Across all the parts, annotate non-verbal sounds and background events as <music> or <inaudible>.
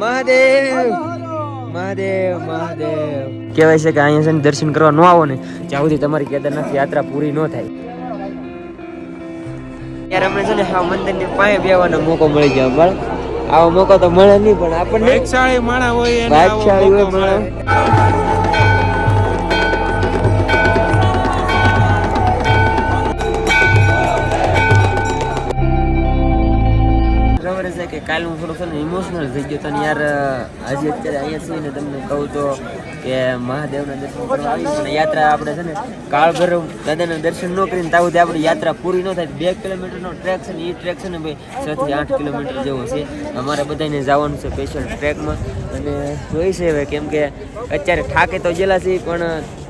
મહાદેવ મહાદેવ મહાદેવ. કહેવાય છે કે અહીંયા છે ને દર્શન કરવા ન આવો ને જ્યાં સુધી તમારી કેદારનાથ યાત્રા પૂરી ન થાય. યાર અમને છે ને આ મંદિરની પાસે બેવાનો મોકો મળી ગયો બળ આવો મોકો તો મળે નહીં પણ આપણને ભાગશાળી માણા હોય એને આવો ભાગશાળી હોય મોકો કાલ હું થોડું છે ને ઇમોશનલ થઈ ગયો તને યાર હજી અત્યારે અહીંયા છીએ ને તમને કહું તો કે મહાદેવના દર્શન કરવા આવી અને યાત્રા આપણે છે ને કાળ ભૈરવ દાદાના દર્શન ન કરીને ત્યાં સુધી આપણી યાત્રા પૂરી ન થાય. બે કિલોમીટરનો ટ્રેક છે ને એ ટ્રેક છે ને ભાઈ છ આઠ કિલોમીટર જેવો છે. અમારે બધાને જવાનું છે સ્પેશિયલ ટ્રેકમાં. અને જોઈ છે હવે કેમ કે અત્યારે થાકે તો ગયેલા પણ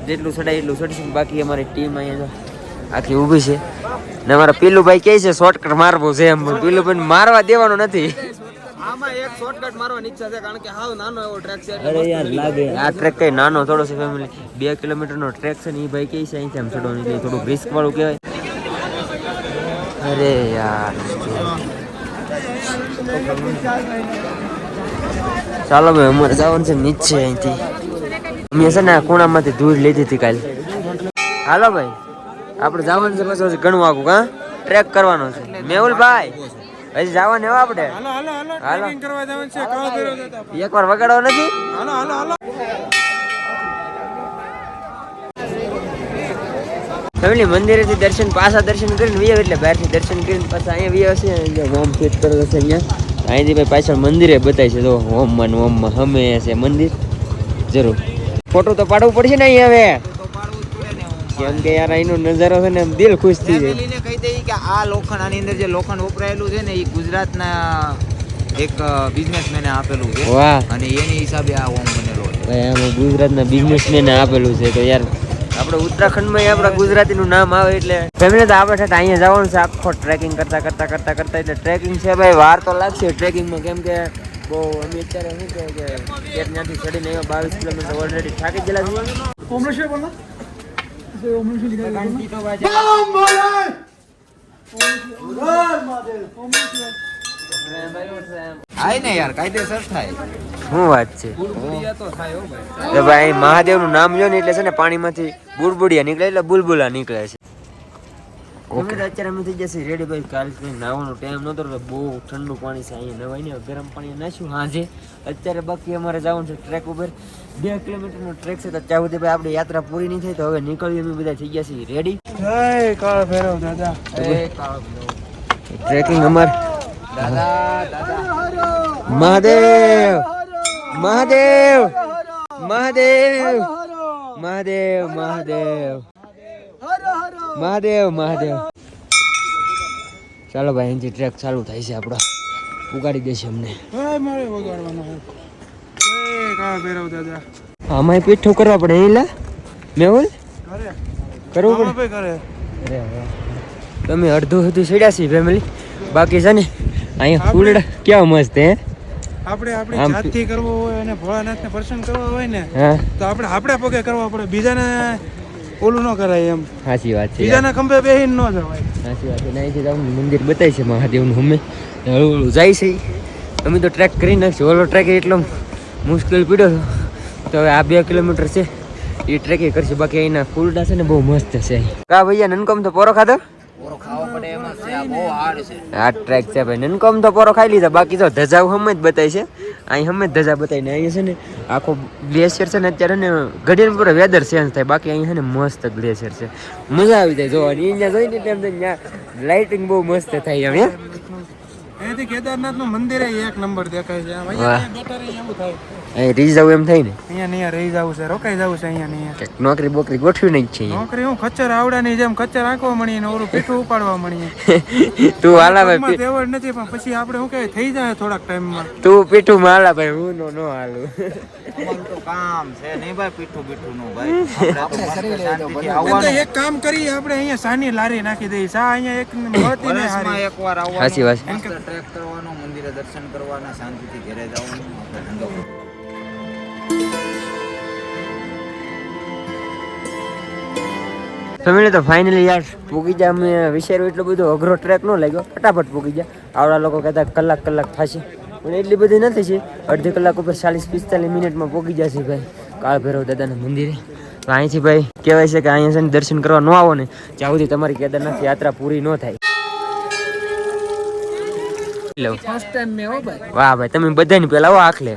જેટલું સડાય એટલું ચડશું બાકી અમારી ટીમ અહીંયા આખી ઊભી છે. ને અમારા પીલુભાઈ કહે છે શોર્ટકટ મારવો છે એમ. પણ પીલુભાઈ મારવા દેવાનો નથી. આમાં એક શોર્ટકટ મારવાની ઈચ્છા છે કારણ કે હાવ નાનો એવો ટ્રેક છે અરે યાર લાગે. આ ટ્રેક કઈ નાનો થોડો છે ફેમિલી બે કિલોમીટરનો ટ્રેક છે ને એ ભાઈ કહે છે અહીંથી આમ ચડવાનું એટલે થોડુંક રિસ્ક વાળું કહેવાય. અરે યાર. ચાલો ભાઈ અમારે જવાનું છે નીચે અહીંથી. અમે છે ને આ ખૂણામાંથી દૂર લીધી હતી કાલે. હાલો ભાઈ. આપણે જવાનું છે પછી ઘણું આગું કા ટ્રેક કરવાનો છે. મેહુલભાઈ હજી જવાનું એવા આપણે? હાલો કરવા જવાનું છે. કાળ એકવાર વગાડવા નથી? હાલો હાલો હાલો. ફેમિલી મંદિરેથી દર્શન પાછા દર્શન કરીને વીએ એટલે બહારથી દર્શન કરીને પાછા અહીંયા વીએ હશે. હોમ ફિટ કરેલો છે અહીંયા. અહીંથી ભાઈ પાછળ મંદિરે બતાય છે તો હોમમાં ને હોમમાં હમે છે મંદિર. જરૂર. ફોટો તો પાડવું પડશે ને અહીંયા હવે. કેમ કે યાર અહીંનો નજારો છે ને દિલ ખુશ થઈ જાય. ફેમિલીને કહી દઈએ કે આ લોખંડ આની અંદર જે લોખંડ વપરાયેલું છે ને એ ગુજરાતના એક બિઝનેસમેને આપેલું છે. વાહ. અને એની હિસાબે આ ઓમ બનેલો છે. ભાઈ આમાં ગુજરાતના બિઝનેસમેને આપેલું છે તો યાર આપણે ઉત્તરાખંડમાં આપણા ગુજરાતીનું નામ આવે એટલે ફેમિલી તો આપણે સાથે અહીંયા જવાનું છે આખો ટ્રેકિંગ કરતા કરતા કરતા કરતા એટલે ટ્રેકિંગ છે ભાઈ વાર તો લાગશે ટ્રેકિંગમાં કેમ કે બહુ અમે અત્યારે શું કહે કે ત્યાંથી ચડીને એવા બાવીસ કિલોમીટર ઓલરેડી થાકી ગયેલા છીએ. થાય ને યાર કાયદેસર થાય. શું વાત છે? તો થાય હો ભાઈ. તો ભાઈ મહાદેવનું નામ લ્યો ને એટલે છે ને પાણીમાંથી બુડબુડિયા નીકળે એટલે બુલબુલા નીકળે છે. ઓકે અત્યારે અમે થઈ જશે રેડી ભાઈ કાલ નાવાનો ટાઈમ નતો એટલે બહુ ઠંડુ પાણી છે અહીંયા. નવાઈ ને ગરમ પાણી નાખ્યું હાજે. અત્યારે બાકી અમારે જવાનું છે ટ્રેક ઉપર. બે કિલોમીટરનો ટ્રેક છે તો ત્યાં સુધી ભાઈ આપણી યાત્રા પૂરી નહીં થાય તો હવે નીકળીએ અમે બધા થઈ ગયા છીએ. રેડી જય કાળ ભૈરવ દાદા. જય કાળ ભૈરવ. ટ્રેકિંગ અમાર. દાદા દાદા. મહાદેવ! મહાદેવ! મહાદેવ! મહાદેવ! મહાદેવ! મહાદેવ મહાદેવ. ચાલો ભાઈ અહીંથી ટ્રેક ચાલુ થાય છે આપણો. ઉગાડી દેશે અમને. આમાં પીઠું કરવા પડે અહીં લા. મેહુલ? કરવું પડે? તમે અડધું સુધી ચડ્યા છીએ ફેમિલી બાકી છે ને અહીંયા ફૂલડા કેવા મસ્ત હે? આપણે આપણી જાતથી કરવો હોય અને ભોળાનાથને પ્રસન્ન કરવા હોય ને તો આપણે આપણા પગે કરવા પડે. બીજાને ઓલું ન કરાય એમ. સાચી વાત છે. બીજાના ખંભે બેહીન ન જવાય. સાચી વાત છે. નહીં જે તમને મંદિર બતાવી છે મહાદેવનું અમે હળવું હળવું જાય છે. અમે તો ટ્રેક કરી નાખશું. ઓલો ટ્રેક એટલો મુશ્કેલ પીડ્યો હતો તો હવે આ બે કિલોમીટર છે. એ ટ્રેક કરશું. બાકી અહીંના ફૂલડા છે ને બહુ મસ્ત છે. કા ભૈયા નનકોમ તો પોરો ખાધો? ઓરો ખાવો પડે એમાં છે આ બહુ હાર્ડ ટ્રેક છે. ભાઈ. નનકોમ તો પોરો ખાઈ લીધા. બાકી તો ધજા હમે જ બતાય છે. અહીં હમે ધજા બતાવીને અહીંયા છે ને. આખો ગ્લેશિયર છે ને અત્યારે ને ઘડીને પૂરો વેધર ચેન્જ થાય. બાકી અહીં છે ને મસ્ત ગ્લેશિયર છે. મજા આવી જાય જોવાની. અહીંયા જોઈને એટલે ત્યાં લાઇટિંગ બહુ મસ્ત થાય એમ હે કેદારનાથ કેદારનાથનું મંદિર એક નંબર દેખાય છે. અહીંયા બેઠા એવું થાય. અહીં રીઝ જવું એમ થાય ને? અહીંયા નહીં અહીંયા રહી જવું છે. રોકાઈ જવું છે અહીંયા નહીં. કંઈક નોકરી બોકરી ગોઠવી નહીં છે નોકરી હું ખચ્ચર આવડાની જેમ ખચ્ચર આંકવા મળીએ ને ઓરું પીઠું ઉપાડવા મળીએ <laughs> તું હાલા ભાઈ તેવડ નથી પણ પછી આપણે શું કહેવાય થઈ જાય થોડાક ટાઈમમાં. તું પીઠું માં હાલા ભાઈ હું નો નો હાલું. કામ છે નહીં ભાઈ પીઠું નું ભાઈ. આપણે એક કામ કરીએ આપણે અહીંયા સાની લારી નાખી દઈએ. સા અહીંયા એક <coughs> મળતી નહીં એકવાર આવવાનું. સાચી વાત ટ્રેક કરવાનો, મંદિરે દર્શન કરવાના, શાંતિથી ઘરે જવાનું, આપણે ધંધો ફેમિલી તો ફાઇનલી યાર પૂગી જા અમે વિશેરો એટલો બધો અઘરો ટ્રેક ન લાગ્યો, ફટાફટ પૂગી જા. આવડા લોકો કહેતા કલાક કલાક થશે. પણ એટલી બધી નથી છે. અડધી કલાક ઉપર ચાલીસ પિસ્તાલીસ મિનિટમાં પહોંચી જશે ભાઈ. કાળ ભૈરવ દાદાના મંદિરે. તો અહીંથી ભાઈ કહેવાય છે કે અહીંયા દર્શન કરવા ન આવો ને. જ્યાં સુધી તમારી કેદારનાથ યાત્રા પૂરી ન થાય. લો. વાહ ભાઈ તમે બધાને પેલા આવો આખલે.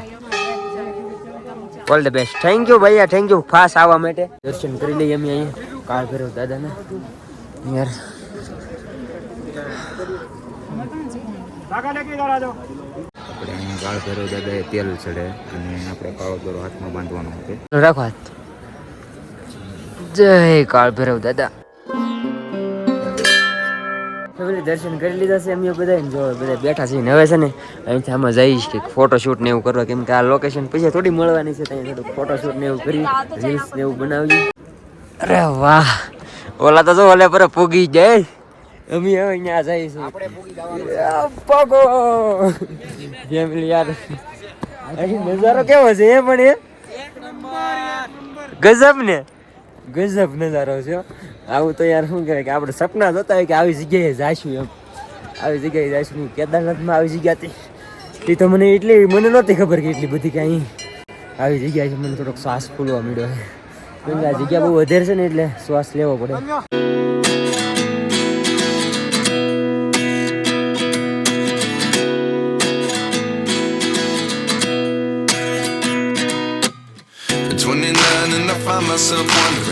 All the best thank you Bhaiya thank you ફાસ આવવા માટે. દર્શન કરી લઈએ અમે અહીંયા. કાળ ફેરવ દાદાને. યાર. આપણે અહીંયા કાળ ભૈરવ દાદાએ તેલ ચડે અને આપણે કાળો દોરો હાથમાં બાંધવાનો છે. રાખો હાથ. જય કાળ ભૈરવ દાદા. ફેમિલી દર્શન કરી લીધા છે અમે બધા જો બધા બેઠા છીએ હવે છે ને અહીંથી આમાં જઈશ કે ફોટોશૂટ ને એવું કરવા. કેમ કે આ લોકેશન પછી થોડી મળવાની છે ત્યાં થોડું ફોટોશૂટ ને એવું કરી રીલ્સ ને એવું બનાવી અરે વાહ! ઓલા તો જો ઓલે પર પૂગી જાય. અમે હવે અહીંયા જઈશું પગો ફેમિલી યાર. નજારો કેવો છે એ પણ એ? ગજબ ને? ગજબ નજારો છે. આવું તો યાર શું કહેવાય કે આપણે સપના જોતા હોય કે આવી જગ્યાએ જાશું એમ. આવી જગ્યાએ જાશું કેદારનાથમાં આવી જગ્યા હતી. એ તો મને એટલી, મને નહોતી ખબર કે એટલી બધી કાંઈ. આવી જગ્યા છે, મને થોડોક શ્વાસ ફૂલવા મળ્યો છે. આ જગ્યા બહુ વધારે છે ને એટલે શ્વાસ લેવો પડે. At 29 and I find myself wondering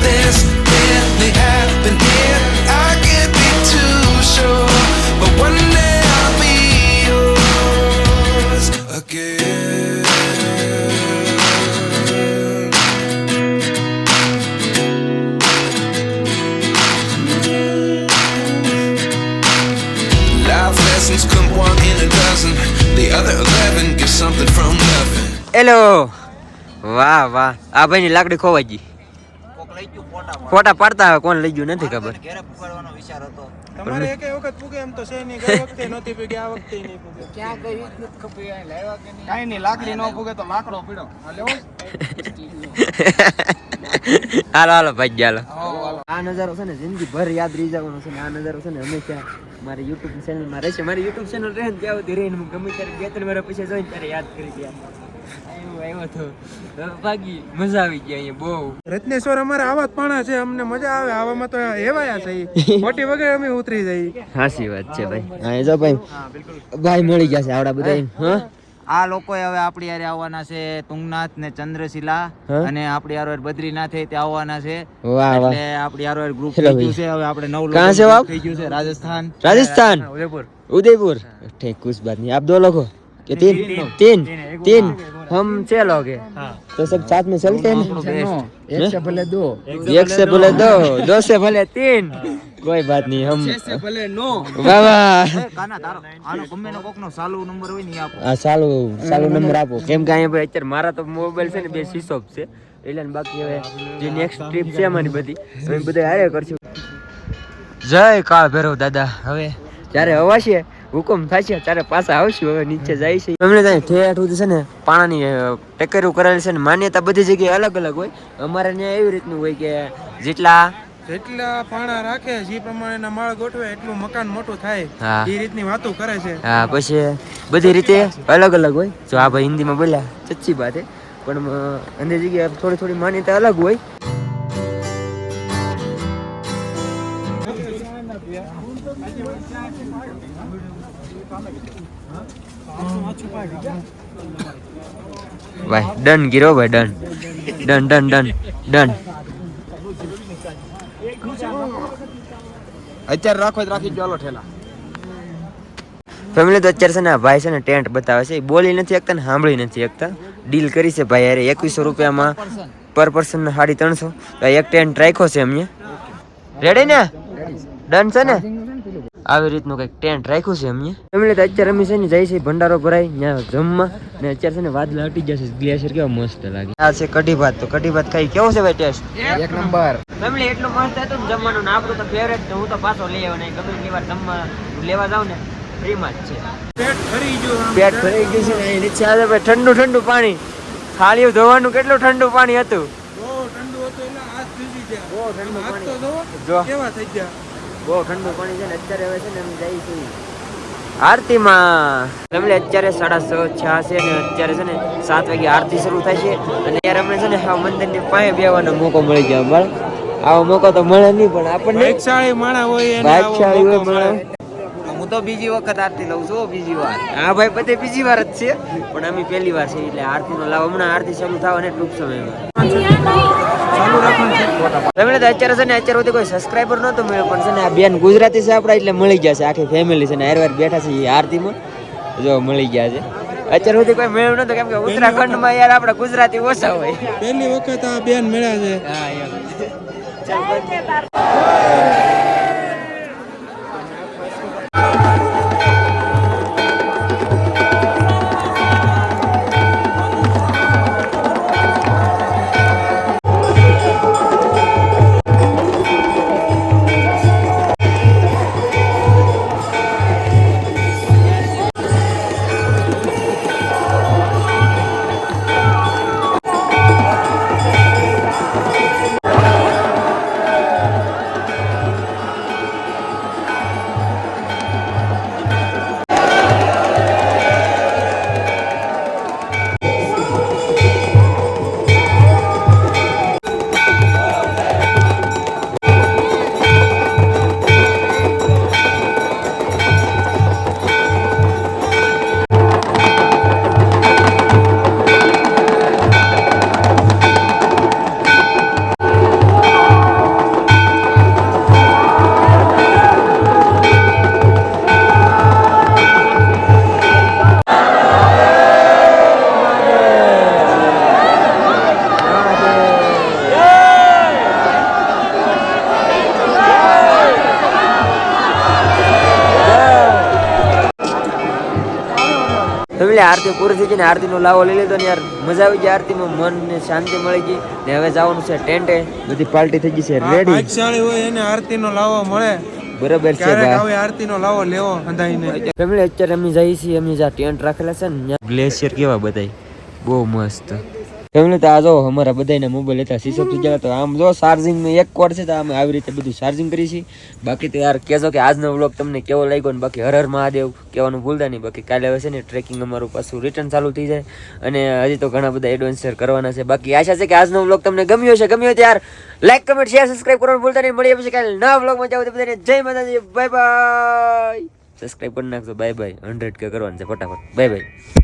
Is this really happening? I can't be too sure, but one day I'll be yours again. Life lessons come one in a dozen. The other eleven get something from nothing. Hello વાહ વાહ આ ભાઈની લાકડી ખોવાઈ ગઈ કોક લઈ ગયું ફોટા પાડતા હવે કોણ લઈ ગયું નથી ખબર. ઘેરે પુગાડવાનો વિચાર હતો. તમારે એક વખત પૂગે એમ તો છે નહીં ગઈ વખતે નહોતી પૂગી આ વખતે નહીં પૂગે ક્યાં ગઈ નથી ખબર અહીં લાવ્યા કે નહીં? કાંઈ નહીં લાકડી ન પૂગે તો લાકડો પીડો. આ લેવો <laughs> હાલો હાલો ભાઈ હાલો. આ નજારો છે ને જિંદગી ભર યાદ રહી જવાનો છે ને આ નજારો છે ને હંમેશા મારી યુટ્યુબ ચેનલમાં રહેશે મારી યુટ્યુબ ચેનલ રહે ને ત્યાં સુધી રહીને હું ગમે ત્યારે બે ત્રણ વર્ષ પછી જોઈને ત્યારે યાદ કરી દે એવું તુંગનાથ ને ચંદ્રશિલા અને આપડી યાર બદ્રીનાથ તે આવવાના છે. એટલે આપણી ગ્રુપ છે હવે આપણે નવ ગયું છે રાજસ્થાન. રાજસ્થાન. ઉદયપુર. ઉદયપુર. ઠીક ખુશ આપ દો લોકો. કે તીન. તીન? તીન. हम छह लोग हैं तो सब साथ में चलते हैं एक से भले दो एक से भले दो दो से भले तीन कोई बात नहीं हम ભલે નો वाह वाह એ કાના તારો આનો ગમે નો કોકનો ચાલુ નંબર હોય ને ઈ આપો આ સાલું સાલું નંબર આપો કેમ કે અહીંયા ભાઈ અત્યારે મારા તો મોબાઈલ છે ને બે સ્વિચ ઓફ છે એટલે ને બાકી હવે જે નેક્સ્ટ ટ્રીપ છે અમારી બધી અમે બધા હારે કરશું જય કાળ ભૈરવ દાદા હવે જ્યારે હવાશે હુકમ થશે ત્યારે પાછા આવશું હવે નીચે જાય છે. અમને ત્યાં ઠેઠ સુધી છે ને પાણાની ટેકરીઓ કરેલી છે ને માન્યતા બધી જગ્યાએ અલગ અલગ હોય. અમારે ત્યાં એવી રીતનું હોય કે જેટલા જેટલા પાણા રાખે જે પ્રમાણેના માળ ગોઠવે એટલું મકાન મોટું થાય. હા. એ રીતની વાતો કરે છે. હા પછી બધી રીતે અલગ અલગ હોય. જો આ ભાઈ હિન્દીમાં બોલ્યા સચ્ચી વાત હે. પણ અંદર જગ્યાએ થોડી થોડી માન્યતા અલગ હોય. ભાઈ ડન ગીરો ભાઈ done. Done done done done. અત્યારે રાખો રાખી ચાલો ઠેલા. ફેમિલી તો અત્યારે છે ને ભાઈ છે ને ટેન્ટ બતાવે છે. બોલી નથી એકતા ને સાંભળી નથી એકતા ડીલ કરી છે ભાઈ અરે એકવીસો રૂપિયામાં પર પર્સન સાડી ત્રણસો. એક ટેન્ટ રાખ્યો છે અમને રેડી ને? ડન છે ને? આવી રીતનું કંઈક ટેન્ટ રાખ્યું છે અમે તો અત્યારે અમે છે ને જાય છે ભંડારો ભરાય ત્યાં જમવા. ને અત્યારે છે ને વાદળા હટી જશે ગ્લેશિયર કેવા મસ્ત લાગે. આ છે કઢી ભાત. તો કઢી ભાત ખાઈ કેવો છે ભાઈ ટેસ્ટ એક નંબર. ફેમિલી એટલું મસ્ત હતું ને જમવાનું. ને આપણું તો ફેવરેટ તો હું તો પાછો લઈ આવ્યો નહીં ગમે એટલી વાર જમવા લેવા જાઉં ને ફ્રીમાં જ છે. પેટ ભરી ગયું પેટ ભરી ગયું છે. ને નીચે આવે ભાઈ ઠંડુ ઠંડુ પાણી. થાળીઓ ધોવાનું કેટલું ઠંડુ પાણી હતું? બહુ ઠંડુ હતું એટલે હાથ ધ્રુજી ગયા. બહુ ઠંડુ પાણી. જો. કેવા થઈ ગયા. બહુ ઠંડુ પાણી છે ને અત્યારે હવે છે ને અમે જઈએ છીએ. આરતીમાં ફેમિલી અત્યારે સાડા છ છ છે ને અત્યારે છે ને સાત વાગે આરતી શરૂ થાય છે. અને ત્યારે અમને છે ને આ મંદિરની પાસે બેવાનો મોકો મળી ગયો. બરાબર આવો મોકો તો મળે નહીં પણ આપણને ભાગશાળી માણસ હોય ભાગશાળી હોય તો બીજી વખત આરતી લઉં છું બીજી વાર. હા ભાઈ બધે બીજી વાર જ છે. પણ અમે પહેલી વાર છે એટલે આરતીનો લાભ હમણાં આરતી શરૂ થવા ટૂંક સમયમાં તમે તો અત્યારે છે ને અત્યારે સુધી કોઈ સબસ્ક્રાઈબર નહોતો મળ્યો પણ છે ને આ બેન ગુજરાતી છે આપણા એટલે મળી ગયા છે. આખી ફેમિલી છે ને હારવાર બેઠા છે એ આરતીમાં. જો મળી ગયા છે. અત્યાર સુધી કોઈ મેળવ નહોતું કેમ કે ઉત્તરાખંડમાં યાર આપણા ગુજરાતી ઓછા હોય. પહેલી વખત આ બેન મળ્યા છે. હા એમ. ચાલ બંધ. ફેમિલી આરતી પૂરી થઈ ગઈ ને આરતીનો લાવો લઈ લીધો ને યાર. મજા આવી ગઈ આરતીમાં મનને શાંતિ મળી ગઈ. ને હવે જવાનું છે ટેન્ટે. બધી પાર્ટી થઈ ગઈ છે રેડી ભાગશાળી હોય એને આરતીનો લાવો મળે. બરોબર છે ભાઈ આરતીનો લાવો લેવો અંધાઈને. ફેમિલી અત્યારે અમે જઈએ છીએ અમે જ્યાં ટેન્ટ રાખેલા છે ને ગ્લેશિયર કેવા બધાય? બહુ મસ્ત. ફેમિલી તો આ જો અમારા બધાના મોબાઈલ હતા સીસપ થઈ ગયા તો આમ જો ચાર્જિંગનું એક કોડ છે તો અમે આવી રીતે બધું ચાર્જિંગ કરી છીએ બાકી તો યાર કહેજો કે આજનો વ્લોગ તમને કેવો લાગ્યો ને બાકી હર હર મહાદેવ કહેવાનું ભૂલતા નહીં. બાકી કાલે હવે છે ને ટ્રેકિંગ અમારું પાછું રિટર્ન ચાલુ થઈ જાય અને હજી તો ઘણા બધા એડવેન્ચર કરવાના છે. બાકી આશા છે કે આજનો વ્લોગ તમને ગમ્યો છે ગમ્યો ત્યાર લાઈક કમેન્ટ શેર સબસ્ક્રાઇબ કરવાનું ભૂલતા નહીં. મળીએ પછી કાલે નવા વ્લોગમાં જાવ તો બધાને જય માતાજી. બાય બાય સબસ્ક્રાઇબ કરી નાખજો. બાય બાય હંડ્રેડ કે કરવાનું છે ફટાફટ. Bye bye